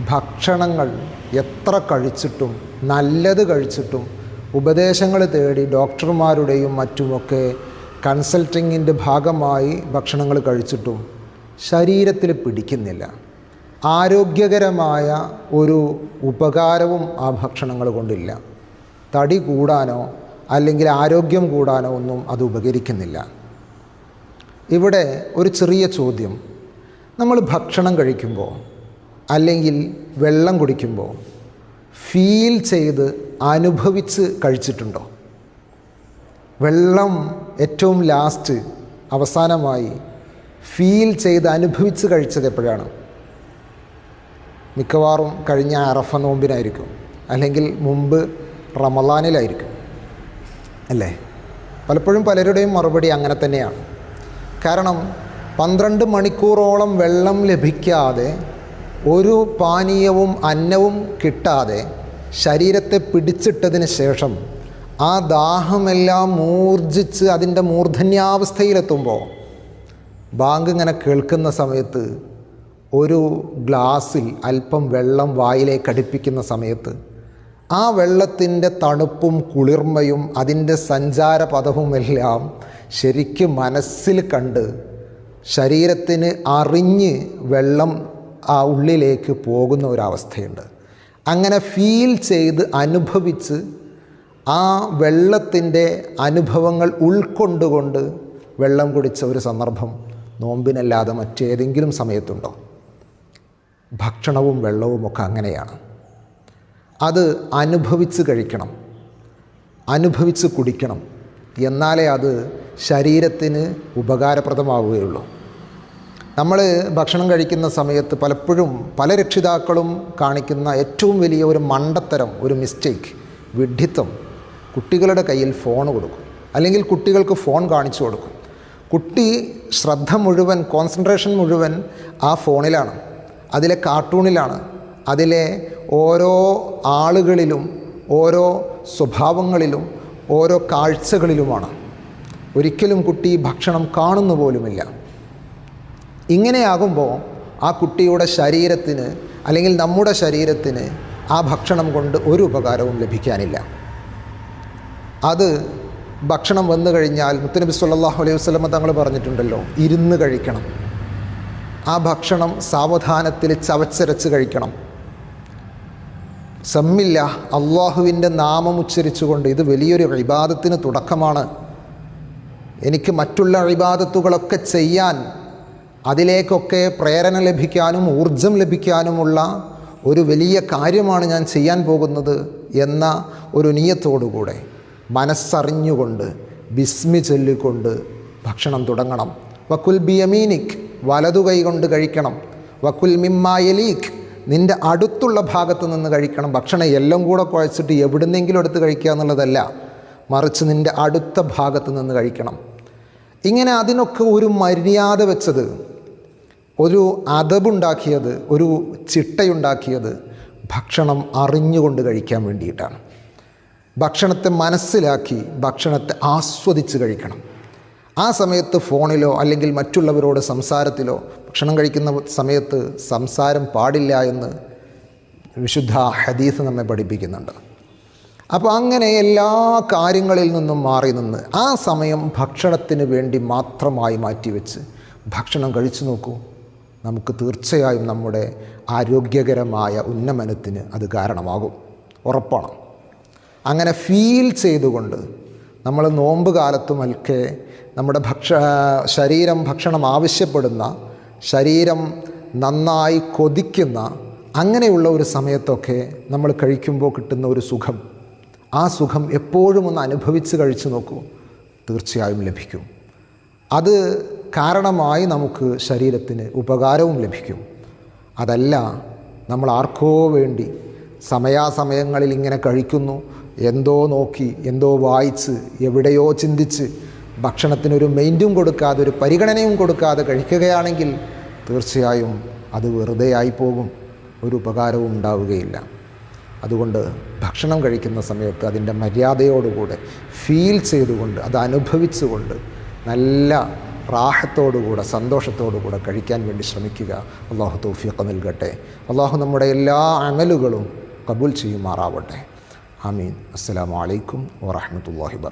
ഭക്ഷണങ്ങൾ എത്ര കഴിച്ചിട്ടും നല്ലത് കഴിച്ചിട്ടും ഉപദേശങ്ങൾ തേടി ഡോക്ടർമാരുടെയും മറ്റുമൊക്കെ കൺസൾട്ടിങ്ങിന്റെ ഭാഗമായി ഭക്ഷണങ്ങൾ കഴിച്ചിട്ടും ശരീരത്തിൽ പിടിക്കുന്നില്ല. ആരോഗ്യകരമായ ഒരു ഉപകാരവും ആ ഭക്ഷണങ്ങൾ കൊണ്ടില്ല. തടി കൂടാനോ അല്ലെങ്കിൽ ആരോഗ്യം കൂടാനോ ഒന്നും അത് ഉപകരിക്കുന്നില്ല. ഇവിടെ ഒരു ചെറിയ ചോദ്യം. നമ്മൾ ഭക്ഷണം കഴിക്കുമ്പോൾ അല്ലെങ്കിൽ വെള്ളം കുടിക്കുമ്പോൾ ഫീൽ ചെയ്ത് അനുഭവിച്ച് കഴിച്ചിട്ടുണ്ടോ? വെള്ളം ഏറ്റവും ലാസ്റ്റ് അവസാനമായി ഫീൽ ചെയ്ത് അനുഭവിച്ച് കഴിച്ചത് എപ്പോഴാണ്? മിക്കവാറും കഴിഞ്ഞ അറഫ നോമ്പിനായിരിക്കും. അല്ലെങ്കിൽ മുമ്പ് റമലാനിലായിരിക്കും അല്ലേ? പലപ്പോഴും പലരുടെയും മറുപടി അങ്ങനെ തന്നെയാണ്. കാരണം പന്ത്രണ്ട് മണിക്കൂറോളം വെള്ളം ലഭിക്കാതെ ഒരു പാനീയവും അന്നവും കിട്ടാതെ ശരീരത്തെ പിടിച്ചിട്ടതിന് ശേഷം ആ ദാഹമെല്ലാം മൂർജിച്ച് അതിന്റെ മൂർധന്യാവസ്ഥയിലെത്തുമ്പോൾ ബാങ്ക് ഇങ്ങനെ കേൾക്കുന്ന സമയത്ത് ഒരു ഗ്ലാസ്സിൽ അല്പം വെള്ളം വായിലേക്ക് അടുപ്പിക്കുന്ന സമയത്ത് ആ വെള്ളത്തിന്റെ തണുപ്പും കുളിർമയും അതിന്റെ സഞ്ചാരപഥവുമെല്ലാം ശരിക്കും മനസ്സിൽ കണ്ട് ശരീരത്തിന് അറിഞ്ഞ് വെള്ളം ആ ഉള്ളിലേക്ക് പോകുന്ന ഒരവസ്ഥയുണ്ട്. അങ്ങനെ ഫീൽ ചെയ്ത് അനുഭവിച്ച് ആ വെള്ളത്തിന്റെ അനുഭവങ്ങൾ ഉൾക്കൊണ്ടുകൊണ്ട് വെള്ളം കുടിച്ച ഒരു സന്ദർഭം നോമ്പിനല്ലാതെ മറ്റേതെങ്കിലും സമയത്തുണ്ടോ? ഭക്ഷണവും വെള്ളവും ഒക്കെ അങ്ങനെയാണ്. അത് അനുഭവിച്ച് കഴിക്കണം അനുഭവിച്ച് കുടിക്കണം. എന്നാലേ അത് ശരീരത്തിന് ഉപകാരപ്രദമാവുകയുള്ളൂ. നമ്മൾ ഭക്ഷണം കഴിക്കുന്ന സമയത്ത് പലപ്പോഴും പല രക്ഷിതാക്കളും കാണിക്കുന്ന ഏറ്റവും വലിയ ഒരു മണ്ടത്തരം ഒരു മിസ്റ്റേക്ക് വിഡ്ഢിത്തം കുട്ടികളുടെ കയ്യിൽ ഫോൺ കൊടുക്കും. അല്ലെങ്കിൽ കുട്ടികൾക്ക് ഫോൺ കാണിച്ചു കൊടുക്കും. കുട്ടി ശ്രദ്ധ മുഴുവൻ കോൺസെൻട്രേഷൻ മുഴുവൻ ആ ഫോണിലാണ് അതിലെ കാർട്ടൂണിലാണ് അതിലെ ഓരോ ആളുകളിലും ഓരോ സ്വഭാവങ്ങളിലും ഓരോ കാഴ്ചകളിലുമാണ്. ഒരിക്കലും കുട്ടി ഭക്ഷണം കാണുന്നു പോലുമില്ല. ഇങ്ങനെയാകുമ്പോൾ ആ കുട്ടിയുടെ ശരീരത്തിന് അല്ലെങ്കിൽ നമ്മുടെ ശരീരത്തിന് ആ ഭക്ഷണം കൊണ്ട് ഒരു ഉപകാരവും ലഭിക്കാനില്ല. അത് ഭക്ഷണം വന്നു കഴിഞ്ഞാൽ മുത്തനബി സല്ലാഹു അലൈഹി വസ്ലമ തങ്ങൾ പറഞ്ഞിട്ടുണ്ടല്ലോ ഇരുന്ന് കഴിക്കണം. ആ ഭക്ഷണം സാവധാനത്തിൽ ചവച്ചരച്ച് കഴിക്കണം. സമ്മില്ല അള്ളാഹുവിന്റെ നാമം ഉച്ചരിച്ചുകൊണ്ട് ഇത് വലിയൊരു ഇബാദത്തിന് തുടക്കമാണ്. എനിക്ക് മറ്റുള്ള ഇബാദത്തുകളൊക്കെ ചെയ്യാൻ അതിലേക്കൊക്കെ പ്രേരണ ലഭിക്കാനും ഊർജം ലഭിക്കാനുമുള്ള ഒരു വലിയ കാര്യമാണ് ഞാൻ ചെയ്യാൻ പോകുന്നത് എന്ന ഒരു നിയത്തോടുകൂടെ മനസ്സറിഞ്ഞുകൊണ്ട് ബിസ്മി ചൊല്ലിക്കൊണ്ട് ഭക്ഷണം തുടങ്ങണം. വക്കുൽ ബിയമീനിക് വലതു കൈ കൊണ്ട് കഴിക്കണം. വക്കുൽ മിമ്മായലീഖ് നിന്റെ അടുത്തുള്ള ഭാഗത്ത് നിന്ന് കഴിക്കണം. ഭക്ഷണം എല്ലാം കൂടെ കുഴച്ചിട്ട് എവിടുന്നെങ്കിലും എടുത്ത് കഴിക്കുക എന്നുള്ളതല്ല മറിച്ച് നിന്റെ അടുത്ത ഭാഗത്ത് നിന്ന് കഴിക്കണം. ഇങ്ങനെ അതിനൊക്കെ ഒരു മര്യാദ വെച്ചത് ഒരു അതബുണ്ടാക്കിയത് ഒരു ചിട്ടയുണ്ടാക്കിയത് ഭക്ഷണം അറിഞ്ഞുകൊണ്ട് കഴിക്കാൻ വേണ്ടിയിട്ടാണ്. ഭക്ഷണത്തെ മനസ്സിലാക്കി ഭക്ഷണത്തെ ആസ്വദിച്ച് കഴിക്കണം. ആ സമയത്ത് ഫോണിലോ അല്ലെങ്കിൽ മറ്റുള്ളവരോട് സംസാരത്തിലോ ഭക്ഷണം കഴിക്കുന്ന സമയത്ത് സംസാരം പാടില്ല എന്ന് വിശുദ്ധ ഹദീസ് നമ്മെ പഠിപ്പിക്കുന്നുണ്ട്. അപ്പോൾ അങ്ങനെ എല്ലാ കാര്യങ്ങളിൽ നിന്നും മാറി നിന്ന് ആ സമയം ഭക്ഷണത്തിന് വേണ്ടി മാത്രമായി മാറ്റിവെച്ച് ഭക്ഷണം കഴിച്ചു നോക്കൂ. നമുക്ക് തീർച്ചയായും നമ്മുടെ ആരോഗ്യകരമായ ഉന്നമനത്തിന് അത് കാരണമാകും. ഉറപ്പാണ്. അങ്ങനെ ഫീൽ ചെയ്തുകൊണ്ട് നമ്മൾ നോമ്പ് കാലത്തുമൊക്കെ നമ്മുടെ ഭക്ഷ ശരീരം ഭക്ഷണം ആവശ്യപ്പെടുന്ന ശരീരം നന്നായി കൊതിക്കുന്ന അങ്ങനെയുള്ള ഒരു സമയത്തൊക്കെ നമ്മൾ കഴിക്കുമ്പോൾ കിട്ടുന്ന ഒരു സുഖം. ആ സുഖം എപ്പോഴും ഒന്ന് അനുഭവിച്ച് കഴിച്ചു നോക്കൂ. തീർച്ചയായും ലഭിക്കും. അത് കാരണമായി നമുക്ക് ശരീരത്തിന് ഉപകാരവും ലഭിക്കും. അതല്ല നമ്മൾ ആർക്കോ വേണ്ടി സമയാസമയങ്ങളിൽ ഇങ്ങനെ കഴിക്കുന്നു എന്തോ നോക്കി എന്തോ വായിച്ച് എവിടെയോ ചിന്തിച്ച് ഭക്ഷണത്തിനൊരു മെയിന്റും കൊടുക്കാതെ ഒരു പരിഗണനയും കൊടുക്കാതെ കഴിക്കുകയാണെങ്കിൽ തീർച്ചയായും അത് വെറുതെ ആയിപ്പോകും ഒരു ഉപകാരവും ഉണ്ടാവുകയില്ല. അതുകൊണ്ട് ഭക്ഷണം കഴിക്കുന്ന സമയത്ത് അതിന്റെ മര്യാദയോടുകൂടെ ഫീൽ ചെയ്തുകൊണ്ട് അത് അനുഭവിച്ചുകൊണ്ട് നല്ല റാഹത്തോടുകൂടെ സന്തോഷത്തോടുകൂടെ കഴിക്കാൻ വേണ്ടി ശ്രമിക്കുക. അള്ളാഹു തൗഫീഖ് നൽകട്ടെ. അള്ളാഹു നമ്മുടെ എല്ലാ അമലുകളും കബൂൽ ചെയ്യുമാറാവട്ടെ. ആമീൻ. അസ്സലാമലൈക്കും വർക്കാത്തു